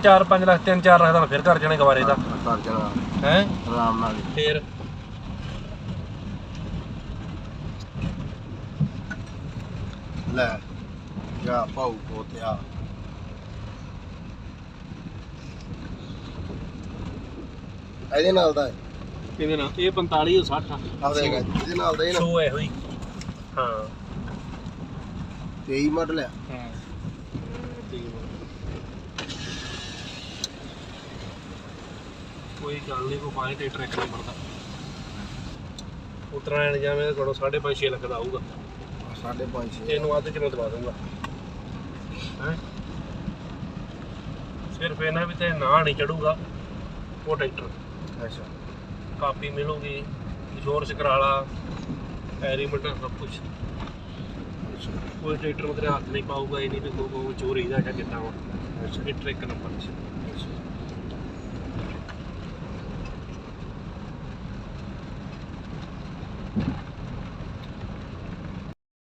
4-5 ਲੱਖ 3-4 ਲੱਖ ਦਾ ਫਿਰ ਘਰ ਜਾਣੇ ਗਵਾਰੇ ਦਾ। ਕਰ ਜਾਣਾ। ਹੈ? ਆਰਾਮ ਨਾਲ ਹੀ। ਫੇਰ। ਲੈ ਜਾ ਪਾਉ ਪੋਤਿਆ ਇਹਦੇ ਨਾਲ ਦਾ ਹੈ। ਕਿਹਦੇ ਨਾਲ ਇਹ 45 ਉਹ 60 ਆਹਦੇ ਇਹਦੇ ਨਾਲ ਦਾ ਇਹ ਨਾ। ਸੋ ਇਹੋ ਹੀ। ਹਾਂ। 23 ਮਾਡਲ ਆ। ਹਾਂ। ਕੋਈ ਗੱਲ ਨਹੀਂ ਕੋ ਪਾਏ ਤੇ ਟਰੈਕ ਨੰਬਰ ਦਾ ਉਤਰਾਇਣ ਜਾਵੇਂ ਤਾਂ ਕੋਲੋਂ 5.5 6 ਲੱਖ ਦਾ ਆਊਗਾ। ਸਾਢੇ ਪੰਜ ਛੇ ਇਹਨੂੰ ਅੱਧ ਚ ਮੈਂ ਦਵਾ ਦੂੰਗਾ ਹੈ? ਸਿਰਫ ਇਹਨਾਂ ਵੀ ਤੇ ਨਾ ਨਹੀਂ ਚੜੂਗਾ ਉਹ ਟਰੈਕਟਰ। ਅੱਛਾ। ਕਾਪੀ ਮਿਲੂਗੀ ਇੰਸ਼ੋਰੈਂਸ ਕਰਾ ਲਾ ਐਰੀਮੈਂਟ ਸਭ ਕੁਝ ਕੋਈ ਟਰੈਕਟਰ ਮਤਲਬ ਹੱਥ ਨਹੀਂ ਪਾਊਗਾ ਇਹ ਨਹੀਂ ਵੀ ਕੋਈ ਕੋਈ ਚੋਰੀ ਦਾ ਜਾਂ ਕਿੱਦਾਂ ਵਾ। ਇਹ ਟਰੈਕ ਨੰਬਰ ਚ।